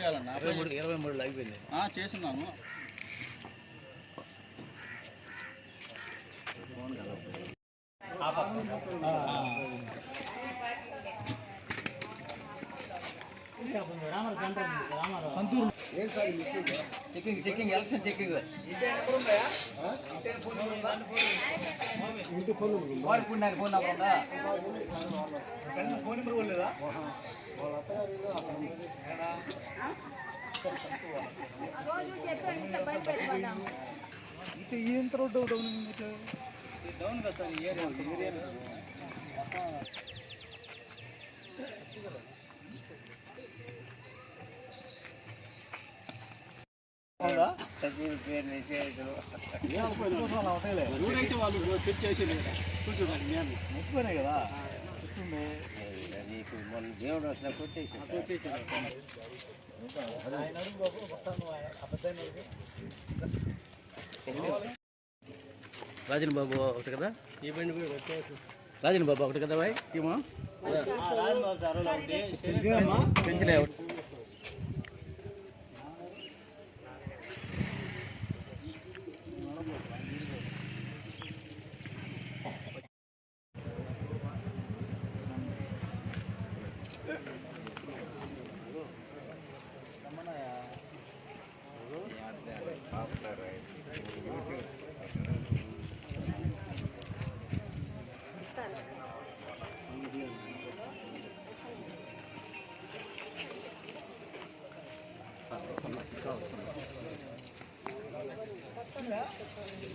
చేయాలన్నా ఇరవై మూడు ఇరవై మూడులో అయిపోయింది ఆ, చేస్తున్నాను చెకింగ్ చెకింగ్ ఎలక్షన్ చెకింగ్ వాడి ఫోన్ నాకు ఫోన్ నెంబర్ ఉందా ఫోన్ నెంబర్ లేదా రోజు చెప్పాను ఇట్లా బయట పెట్టుకున్నాము ఇటు ఏం తర్వాత డౌన్ ఇటు డౌన్ కదా సార్ ఈ ఏరియా ఈ ఏరియా ఊరైతే వాళ్ళు చెక్ చేసేది కూర్చోడానికి నేను ముచ్చిపోయినాయి కదా దేవుడు వచ్చిన కొట్టేసి రాజన్ బాబు ఒకటి కదా? ఈ రాజన్ బాబు ఒకటి కదా బాయ్? టీమా పెంచలే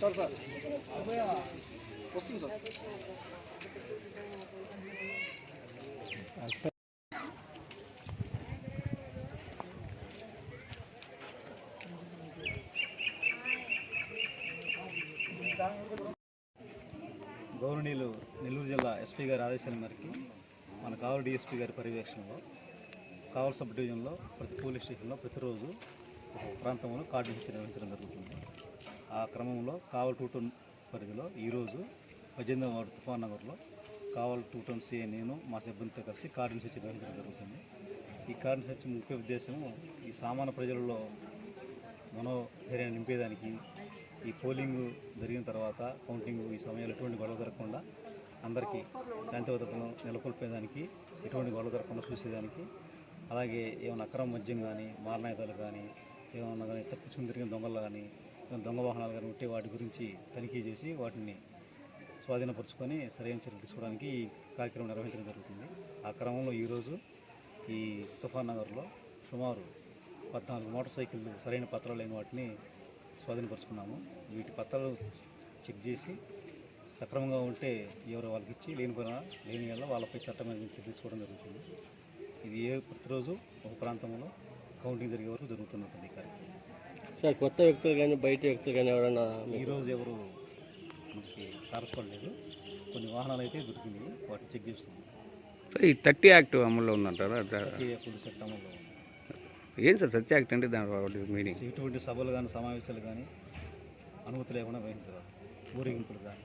సార్. సార్. వస్తుంది సార్. గౌరవనీయులు నెల్లూరు జిల్లా ఎస్పీ గారి ఆదేశాల మేరకు మన కావలి డిఎస్పీ గారి పర్యవేక్షణలో కావలి సబ్ డివిజన్లో ప్రతి పోలీస్ స్టేషన్లో ప్రతిరోజు ఒక ప్రాంతంలో కార్డు నిర్వహించడం జరుగుతుంది. ఆ క్రమంలో కావల్ టూ టౌన్ పరిధిలో ఈరోజు పద్దెనిమిదవ వార్డు తుఫాన్ నగర్లో కావల్ టూ టౌన్ నేను మా సిబ్బందితో కలిసి కార్డు సెర్చ్ నిర్వహించడం జరుగుతుంది. ఈ కార్డు సెర్చ్ ముఖ్య ఉద్దేశము ఈ సామాన్య ప్రజలలో మనోధైర్యాన్ని నింపేదానికి ఈ పోలింగ్ జరిగిన తర్వాత కౌంటింగ్ ఈ సమయంలో ఎటువంటి గొడవ జరగకుండా అందరికీ శాంతి నెలకొల్పేదానికి ఎటువంటి గొడవ జరగకుండా చూసేదానికి అలాగే ఏమైనా అక్రమ మద్యం కానీ మారణాయుధాలు కానీ ఏమైనా కానీ తప్పించుకుని తిరిగిన దొంగలు కానీ దొంగ వాహనాలు కానీ ఉంటే వాటి గురించి తనిఖీ చేసి వాటిని స్వాధీనపరుచుకొని సరైన చర్యలు తీసుకోవడానికి ఈ కార్యక్రమం నిర్వహించడం జరుగుతుంది. ఆ క్రమంలో ఈరోజు ఈ తుఫాన్ నగర్లో సుమారు పద్నాలుగు మోటార్ సైకిళ్ళు సరైన పత్రాలు లేని వాటిని స్వాధీనపరుచుకున్నాము. వీటి పత్రాలు చెక్ చేసి సక్రమంగా ఉంటే ఎవరు వాళ్ళకి ఇచ్చి లేని పని లేని వల్ల వాళ్ళపై చట్టమైన తీసుకోవడం జరుగుతుంది. ఇది ఏ ప్రతిరోజు ఒక ప్రాంతంలో కౌంటింగ్ జరిగే వరకు జరుగుతున్నటువంటి కార్యక్రమం. సార్ కొత్త వ్యక్తులు కానీ బయట వ్యక్తులు కానీ ఎవరన్నా ఈరోజు ఎవరు మనకి తారసపడలేదు కొన్ని వాహనాలు అయితే దొరికినాయి వాటిని చెక్ చేస్తున్నాం. ఈ థర్టీ యాక్ట్ అమల్లో ఉందంటారా? పోలీస్ చట్టం అమల్లో ఉంది. ఏం సార్ థర్టీ యాక్ట్ అంటే దాని మీనింగ్? ఇటువంటి సభలు కానీ సమావేశాలు కానీ అనుమతి లేకుండా వహించరాదు. ఊరేగింపులు కానీ